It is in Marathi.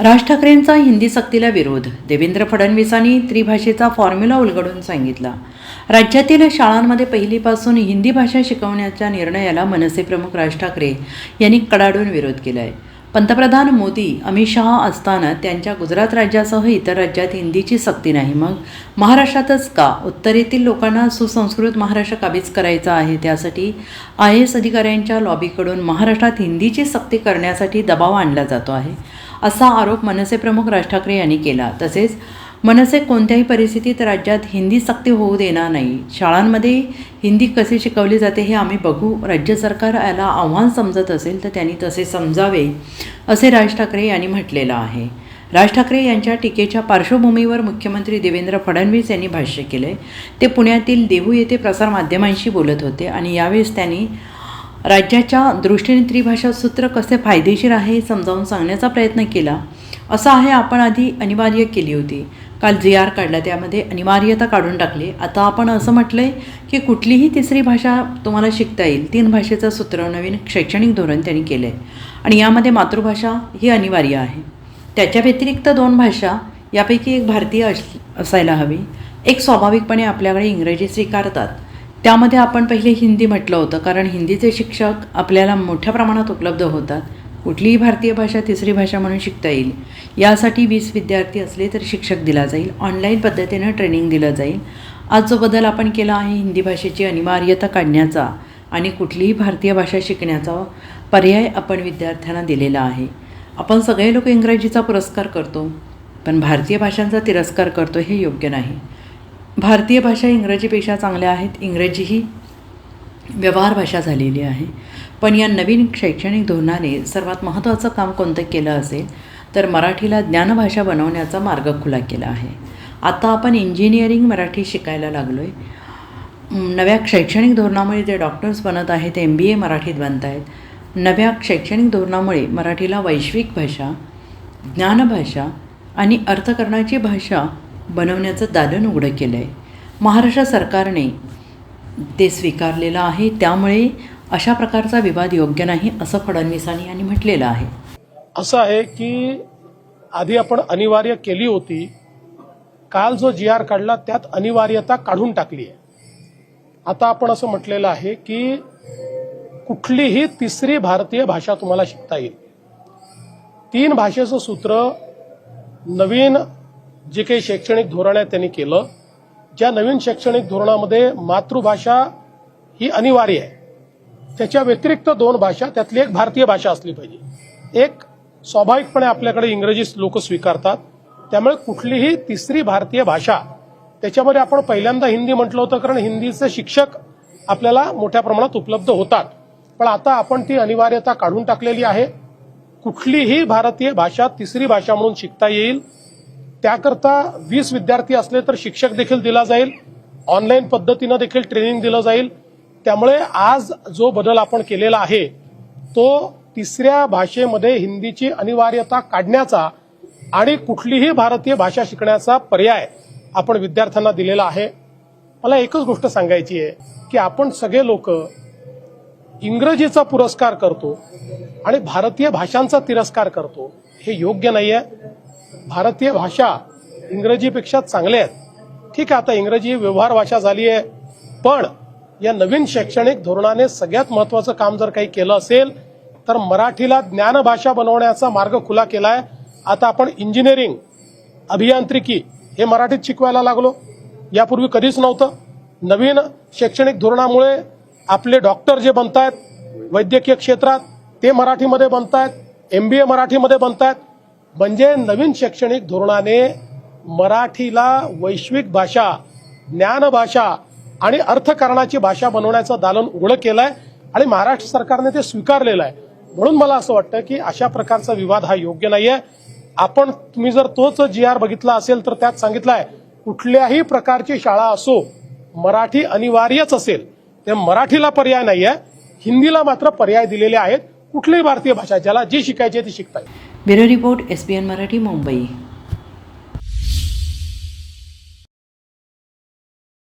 राज ठाकरेंचा हिंदी सक्तीला विरोध. देवेंद्र फडणवीसांनी त्रिभाषेचा फॉर्म्युला उलगडून सांगितला. राज्यातील शाळांमध्ये पहिलीपासून हिंदी भाषा शिकवण्याच्या निर्णयाला मनसे प्रमुख राज ठाकरे यांनी कडाडून विरोध केला आहे पंतप्रधान मोदी अमित शहा असताना त्यांच्या गुजरात राज्यासह इतर राज्यात हिंदीची सक्ती नाही. मग महाराष्ट्रातच का? उत्तरेतील लोकांना सुसंस्कृत महाराष्ट्र काबीज करायचा आहे? त्यासाठी आय एस अधिकाऱ्यांच्या लॉबीकडून महाराष्ट्रात हिंदीची सक्ती करण्यासाठी दबाव आणला जातो आहे असा आरोप मनसे प्रमुख राज ठाकरे यांनी केला. तसेच मनसे कोणत्याही परिस्थितीत राज्यात हिंदी सक्ती होऊ देणार नाही. शाळांमध्ये हिंदी कसे शिकवली जाते हे आम्ही बघू. राज्य सरकार याला आव्हान समजत असेल तर त्यांनी तसे समजावे असे राज ठाकरे यांनी म्हटलेलं आहे. राज ठाकरे यांच्या टीकेच्या पार्श्वभूमीवर मुख्यमंत्री देवेंद्र फडणवीस यांनी भाष्य केले. ते पुण्यातील देहू येथे प्रसारमाध्यमांशी बोलत होते आणि यावेळेस त्यांनी राज्याच्या दृष्टीने त्रिभाषा सूत्र कसे फायदेशीर आहे हे समजावून सांगण्याचा प्रयत्न केला. असं आहे आपण आधी अनिवार्य केली होती. काल जी आर काढला त्यामध्ये अनिवार्यता काढून टाकली. आता आपण असं म्हटलं आहे की कुठलीही तिसरी भाषा तुम्हाला शिकता येईल तीन भाषेचं सूत्र नवीन शैक्षणिक धोरण त्यांनी केलं आहे आणि यामध्ये मातृभाषा ही अनिवार्य आहे. त्याच्या व्यतिरिक्त दोन भाषा यापैकी एक भारतीय अस असायला हवी. एक स्वाभाविकपणे आपल्याकडे इंग्रजी स्वीकारतात. त्यामध्ये आपण पहिले हिंदी म्हटलं होतं कारण हिंदीचे शिक्षक आपल्याला मोठ्या प्रमाणात उपलब्ध होतात. कुठलीही भारतीय भाषा तिसरी भाषा म्हणून शिकता येईल. यासाठी वीस विद्यार्थी असले तर शिक्षक दिला जाईल. ऑनलाईन पद्धतीनं ट्रेनिंग दिलं जाईल. आज जो बदल आपण केला आहे हिंदी भाषेची अनिवार्यता काढण्याचा आणि कुठलीही भारतीय भाषा शिकण्याचा पर्याय आपण विद्यार्थ्यांना दिलेला आहे. आपण सगळे लोक इंग्रजीचा पुरस्कार करतो पण भारतीय भाषांचा तिरस्कार करतो हे योग्य नाही. भारतीय भाषा इंग्रजीपेक्षा चांगल्या आहेत. इंग्रजी ही व्यवहार भाषा झालेली आहे. पण या नवीन शैक्षणिक धोरणाने सर्वात महत्त्वाचं काम कोणतं केलं असेल तर मराठीला ज्ञानभाषा बनवण्याचा मार्ग खुला केला आहे. आता आपण इंजिनिअरिंग मराठी शिकायला लागलो आहे नव्या शैक्षणिक धोरणामुळे जे डॉक्टर्स बनत आहेत ते एम बी ए मराठीत बनत आहेत. नव्या शैक्षणिक धोरणामुळे मराठीला वैश्विक भाषा ज्ञानभाषा आणि अर्थकरणाची भाषा बनवण्याचं दालन उघडं केलं आहे महाराष्ट्र सरकारने ते स्वीकारलेलं आहे. त्यामुळे अशा प्रकारचा विवाद योग्य नाही असं फडणवीसांनी यांनी म्हटलेलं आहे. असं आहे की आधी आपण अनिवार्य केली होती. काल जो जी आर काढला त्यात अनिवार्यता काढून टाकली आहे. आता आपण असं म्हटलेलं आहे की कुठलीही तिसरी भारतीय भाषा तुम्हाला शिकता येईल. तीन भाषेचं सूत्र नवीन जे काही शैक्षणिक धोरण आहे त्यांनी केलं. ज्या नवीन शैक्षणिक धोरणामध्ये मातृभाषा ही अनिवार्य आहे त्याच्या व्यतिरिक्त दोन भाषा त्यातली एक भारतीय भाषा असली पाहिजे. एक स्वाभाविकपणे आपल्याकडे इंग्रजी लोक स्वीकारतात त्यामुळे कुठलीही तिसरी भारतीय भाषा त्याच्यामध्ये आपण पहिल्यांदा हिंदी म्हटलं होतं कारण हिंदीचे शिक्षक आपल्याला मोठ्या प्रमाणात उपलब्ध होतात. पण आता आपण ती अनिवार्यता काढून टाकलेली आहे. कुठलीही भारतीय भाषा तिसरी भाषा म्हणून शिकता येईल त्याकरता वीस विद्यार्थी असले तर शिक्षक देखील दिला जाईल. ऑनलाईन पद्धतीनं देखील ट्रेनिंग दिलं जाईल. त्यामुळे आज जो बदल आपण केलेला आहे तो तिसऱ्या भाषेमध्ये हिंदीची अनिवार्यता काढण्याचा आणि कुठलीही भारतीय भाषा शिकण्याचा पर्याय आपण विद्यार्थ्यांना दिलेला आहे. मला एकच गोष्ट सांगायची आहे की आपण सगळे लोक इंग्रजीचा पुरस्कार करतो आणि भारतीय भाषांचा तिरस्कार करतो. हे योग्य नाही आहे भारतीय भाषा इंग्रजीपेक्षा चांगल्या आहेत. ठीक आहे आता इंग्रजी ही व्यवहार भाषा झाली आहे पण या नवीन शैक्षणिक धोरणाने सगळ्यात महत्वाचं काम जर काही केलं असेल तर मराठीला ज्ञानभाषा बनवण्याचा मार्ग खुला केलाय. आता आपण इंजिनिअरिंग अभियांत्रिकी हे मराठीत शिकवायला लागलो. यापूर्वी कधीच नव्हतं. नवीन शैक्षणिक धोरणामुळे आपले डॉक्टर जे बनतायत वैद्यकीय क्षेत्रात ते मराठीमध्ये बनतायत एमबीए मराठीमध्ये बनतायत म्हणजे नवीन शैक्षणिक धोरणाने मराठीला वैश्विक भाषा ज्ञानभाषा आणि अर्थकारणाची भाषा बनवण्याचं दालन उघडं केलंय आणि महाराष्ट्र सरकारने ते स्वीकारलेलं आहे. म्हणून मला असं वाटतं की अशा प्रकारचा विवाद हा योग्य नाहीये. आपण तुम्ही जर तोच जी आर बघितला असेल तर त्यात सांगितलंय कुठल्याही प्रकारची शाळा असो मराठी अनिवार्यच असेल. ते मराठीला पर्याय नाहीये. हिंदीला मात्र पर्याय दिलेले आहेत. कुठलीही भारतीय भाषा ज्याला जी शिकायची ते ती शिकता येईल bureau report S N Marathi Mumbai.